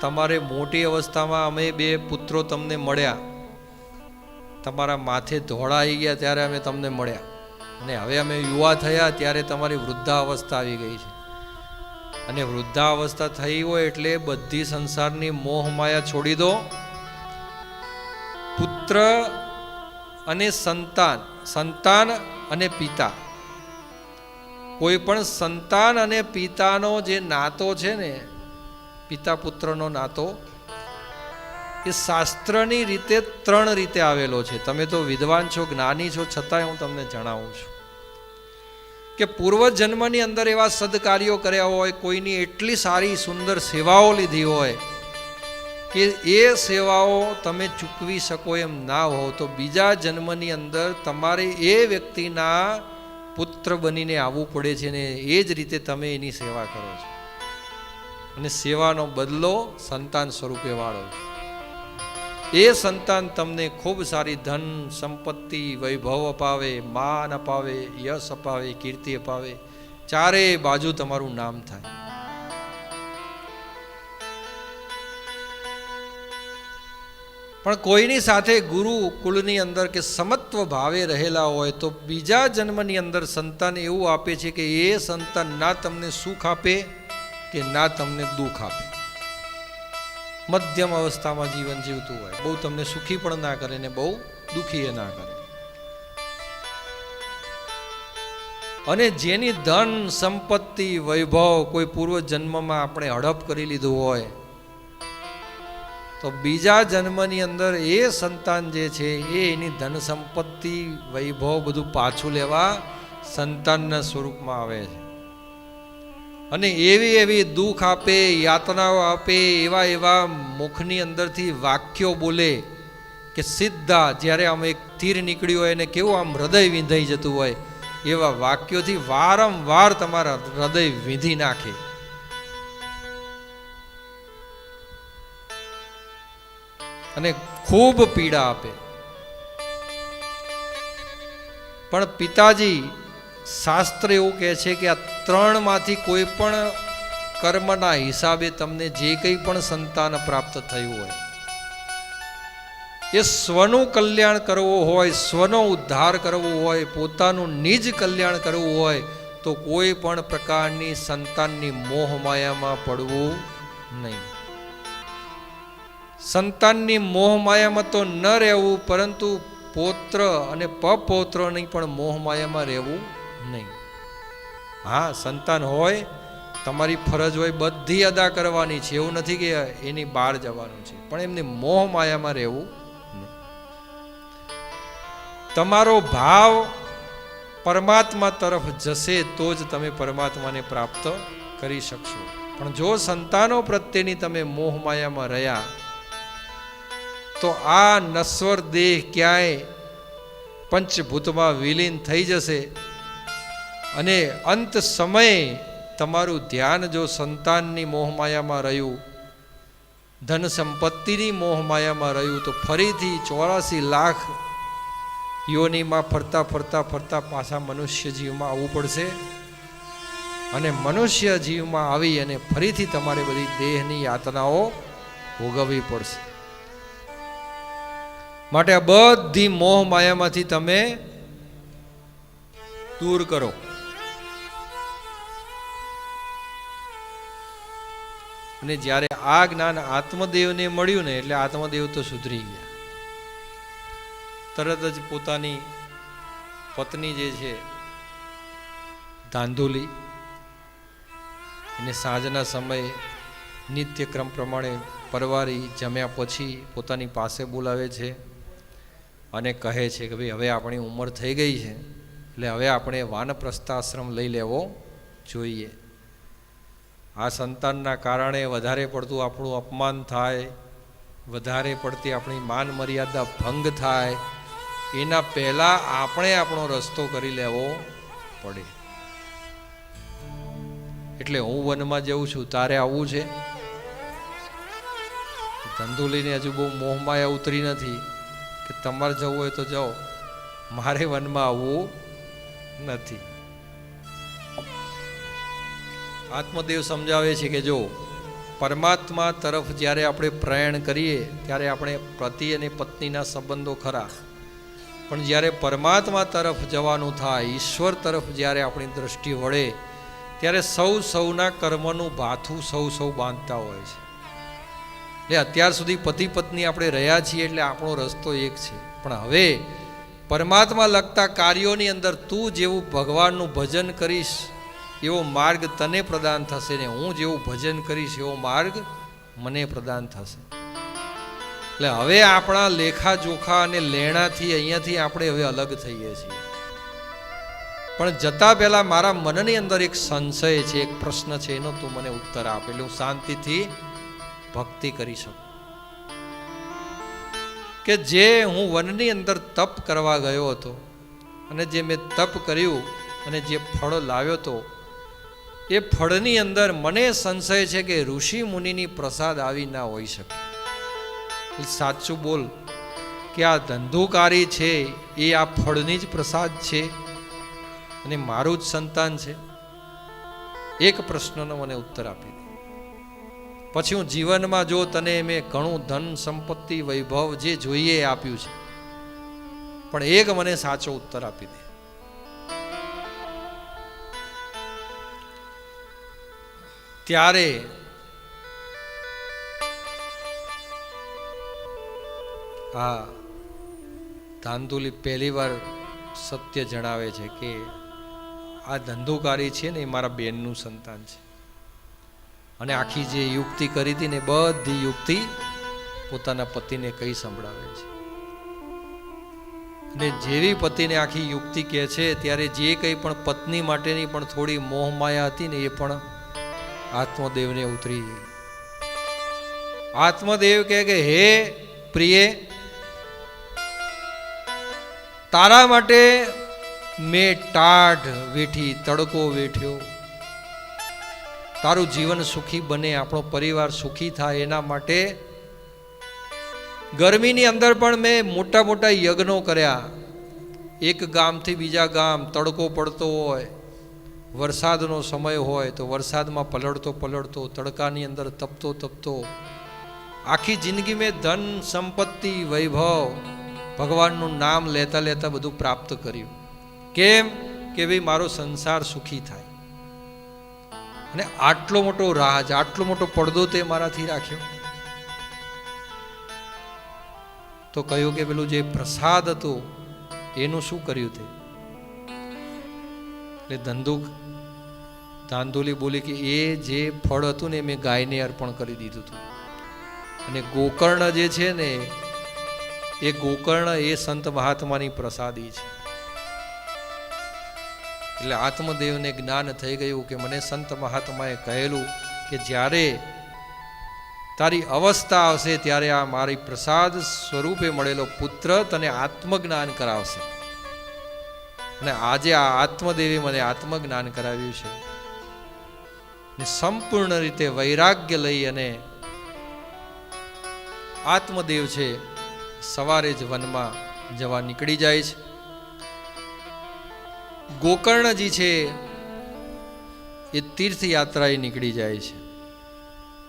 તમારે મોટી અવસ્થામાં અમે બે પુત્રો તમને મળ્યા. તમારા માથે ધોળા આવી ગયા ત્યારે અમે તમને મળ્યા. અને હવે અમે યુવા થયા ત્યારે તમારી વૃદ્ધા અવસ્થા આવી ગઈ છે. અને વૃદ્ધા અવસ્થા થઈ હોય એટલે બધી સંસારની મોહ માયા છોડી દો. પુત્ર અને સંતાન સંતાન અને પિતા. કોઈ પણ સંતાન અને પિતાનો જે નાતો છે ને પિતા પુત્રનો નાતો, એ શાસ્ત્રની રીતે ત્રણ રીતે આવેલો છે. તમે તો વિદ્વાન છો, જ્ઞાની છો, છતાંય હું તમને જણાવું છું કે પૂર્વ જન્મની અંદર એવા સદકાર્યો કર્યા હોય, કોઈની એટલી સારી, સુંદર સેવાઓ લીધી હોય કે એ સેવાઓ તમે ચૂકવી શકો એમ ના હો, તો બીજા જન્મની અંદર તમારે એ વ્યક્તિના પુત્ર બનીને આવવું પડે છે ને એ જ રીતે તમે એની સેવા કરો છો. અને સેવાનો બદલો સંતાન સ્વરૂપે વાળો. એ સંતાન તમને ખૂબ સારી ધન, સંપત્તિ, વૈભવ અપાવે, માન અપાવે, યશ અપાવે, કીર્તિ અપાવે. ચારે બાજુ તમારું નામ થાય. પણ કોઈની સાથે ગુરુ કુળની અંદર કે સમત્વ ભાવે રહેલા હોય તો બીજા જન્મની અંદર સંતાન એવું આપે છે કે એ સંતાન ના તમને સુખ આપે કે ના તમને દુઃખ આપે. મધ્યમ અવસ્થામાં જીવન જીવતું હોય, બહુ તમને સુખી પણ ના કરે ને બહુ દુઃખી ના કરે. અને જેની ધન સંપત્તિ વૈભવ કોઈ પૂર્વ જન્મમાં આપણે હડપ કરી લીધું હોય, તો બીજા જન્મની અંદર એ સંતાન જે છે એ એની ધન સંપત્તિ વૈભવ બધું પાછું લેવા સંતાનના સ્વરૂપમાં આવે છે. અને એવી એવી દુઃખ આપે, યાતનાઓ આપે, એવા એવા મુખની અંદરથી વાક્યો બોલે કે સીધા જ્યારે આમ એક તીર નીકળ્યું હોય અને કેવું આમ હૃદય વિંધાઈ જતું હોય, એવા વાક્યોથી વારંવાર તમારા હૃદય વિંધી નાખે. અને ખૂબ પીડા આપે. પણ પિતાજી શાસ્ત્ર એવું કહે છે કે આ ત્રણમાંથી કોઈ પણ કર્મના હિસાબે તમને જે કંઈ પણ સંતાન પ્રાપ્ત થયું હોય, એ સ્વનું કલ્યાણ કરવું હોય, સ્વનો ઉદ્ધાર કરવો હોય, પોતાનું નિજ કલ્યાણ કરવું હોય, તો કોઈ પણ પ્રકારની સંતાનની મોહ માયામાં પડવું નહીં. સંતાનની મોહ માયામાં તો ન રહેવું, પરંતુ પૌત્ર અને પપૌત્રની પણ મોહ માયામાં રહેવું નહીં. હા, સંતાન હોય, તમારી ફરજ હોય, બધી અદા કરવાની છે. એવું નથી કે એની બહાર જવાનું છે. પણ એમને મોહ માયામાં રહેવું તમારો ભાવ પરમાત્મા તરફ જશે તો જ તમે પરમાત્માને પ્રાપ્ત કરી શકશો. પણ જો સંતાનો પ્રત્યેની તમે મોહ માયામાં રહ્યા, તો આ નશ્વર દેહ ક્યાંય પંચભૂતમાં વિલીન થઈ જશે. અને અંત સમયે તમારું ધ્યાન જો સંતાનની મોહમાયામાં રહ્યું, ધન સંપત્તિની મોહમાયામાં રહ્યું, તો ફરીથી ચોરાસી લાખ યોનીમાં ફરતા ફરતા ફરતા પાછા મનુષ્ય જીવમાં આવવું પડશે. અને મનુષ્ય જીવમાં આવી અને ફરીથી તમારે બધી દેહની યાતનાઓ ભોગવવી પડશે. માટે આ બધી મોહ માયામાંથી તમે દૂર કરો. અને જ્યારે આ જ્ઞાન આત્મદેવને મળ્યું ને એટલે આત્મદેવ તો સુધરી ગયા. તરત જ પોતાની પત્ની જે છે, ધાંધુલી, એને સાંજના સમયે નિત્યક્રમ પ્રમાણે પરવારી જમ્યા પછી પોતાની પાસે બોલાવે છે અને કહે છે કે ભાઈ, હવે આપણી ઉંમર થઈ ગઈ છે, એટલે હવે આપણે વાનપ્રસ્થાશ્રમ લઈ લેવો જોઈએ. આ સંતાનના કારણે વધારે પડતું આપણું અપમાન થાય, વધારે પડતી આપણી માન મર્યાદા ભંગ થાય, એના પહેલાં આપણે આપણો રસ્તો કરી લેવો પડે. એટલે હું વનમાં જઉં છું, તારે આવવું છે? ધંધુલીને હજુ બહુ મોહમાયા ઉતરી નથી કે તમારે જવું હોય તો જાઓ. મારે વનમાં આવવું નથી. આત્મદેવ સમજાવે છે કે જો પરમાત્મા તરફ જ્યારે આપણે પ્રયાણ કરીએ, ત્યારે આપણે પતિ અને પત્નીના સંબંધો ખરા. પણ જ્યારે પરમાત્મા તરફ જવાનું થાય, ઈશ્વર તરફ જ્યારે આપણી દ્રષ્ટિ વળે, ત્યારે સૌ સૌના કર્મનું ભાથું સૌ સૌ બાંધતા હોય છે. એટલે અત્યાર સુધી પતિ પત્ની આપણે રહ્યા છીએ એટલે આપણો રસ્તો એક છે. પણ હવે પરમાત્મા લગતા કાર્યોની અંદર તું જેવું ભગવાનનું ભજન કરીશ એવો માર્ગ તને પ્રદાન થશે ને હું જેવું ભજન કરીશ એવો માર્ગ મને પ્રદાન થશે. એટલે હવે આપણા લેખા જોખા અને લેણાથી અહીંયાથી આપણે હવે અલગ થઈએ છીએ. પણ જતા પહેલા મારા મનની અંદર એક સંશય છે, એક પ્રશ્ન છે, એનો તું મને ઉત્તર આપ એટલે હું શાંતિથી ભક્તિ કરી શકું. કે જે હું વનની અંદર તપ કરવા ગયો હતો અને જે મેં તપ કર્યું અને જે ફળ લાવ્યો હતો એ ફળની અંદર મને સંશય છે કે ઋષિ મુનિની પ્રસાદ આવી ના હોઈ શકે. સાચું બોલ કે આ ધંધુકારી છે, એ આ ફળની જ પ્રસાદ છે? અને મારું જ સંતાન છે? એક પ્રશ્નનો મને ઉત્તર આપી દે. પછી હું જીવનમાં જો તને મેં ઘણું ધન સંપત્તિ વૈભવ જે જોઈએ આપ્યું છે, પણ એક મને સાચો ઉત્તર આપી દે. ત્યારે આ ધાંધુલી પહેલી વાર સત્ય જણાવે છે કે આ ધંધુકારી છે ને એ મારા બેનનું સંતાન છે. અને આખી જે યુક્તિ કરી હતી ને બધી યુક્તિ પોતાના પતિને કઈ સંભળાવે છે. અને જેવી પતિને આખી યુક્તિ કહે છે, ત્યારે જે કંઈ પણ પત્ની માટેની પણ થોડી મોહમાયા હતી ને એ પણ આત્મદેવને ઉતરી આત્મદેવ કહે કે, હે પ્રિય, તારા માટે મેં ટાઢ વેઠી, તડકો વેઠ્યો. તારું જીવન સુખી બને, આપણો પરિવાર સુખી થાય, એના માટે ગરમીની અંદર પણ મેં મોટા મોટા યજ્ઞો કર્યા. એક ગામથી બીજા ગામ તડકો પડતો હોય. વરસાદનો સમય હોય તો વરસાદમાં પલળતો પલળતો, તડકાની અંદર તપતો તપતો, આખી જિંદગી મેં ધન સંપત્તિ વૈભવ ભગવાનનું નામ લેતા લેતા બધું પ્રાપ્ત કર્યું. કેમ? કે ભાઈ મારો સંસાર સુખી થાય. અને આટલો મોટો રાજ, આટલો મોટો પડદો તે મારાથી રાખ્યો. તો કહ્યું કે પેલું જે પ્રસાદ હતો, એનું શું કર્યું તે? એટલે ધંધુક ધાંધુલી બોલી કે એ જે ફળ હતું ને મેં ગાયને અર્પણ કરી દીધું હતું. અને ગોકર્ણ જે છે ને, એ ગોકર્ણ એ સંત મહાત્માની પ્રસાદી છે. એટલે આત્મદેવને જ્ઞાન થઈ ગયું કે મને સંત મહાત્માએ કહેલું કે જ્યારે તારી અવસ્થા આવશે ત્યારે આ મારી પ્રસાદ સ્વરૂપે મળેલો પુત્ર તને આત્મજ્ઞાન કરાવશે. અને આજે આ આત્મદેવે મને આત્મજ્ઞાન કરાવ્યું છે. ને સંપૂર્ણ રીતે વૈરાગ્ય લઈ અને આત્મદેવ છે, સવારે જ વનમાં જવા નીકળી જાય છે. ગોકર્ણજી છે, એ તીર્થયાત્રાએ નીકળી જાય છે.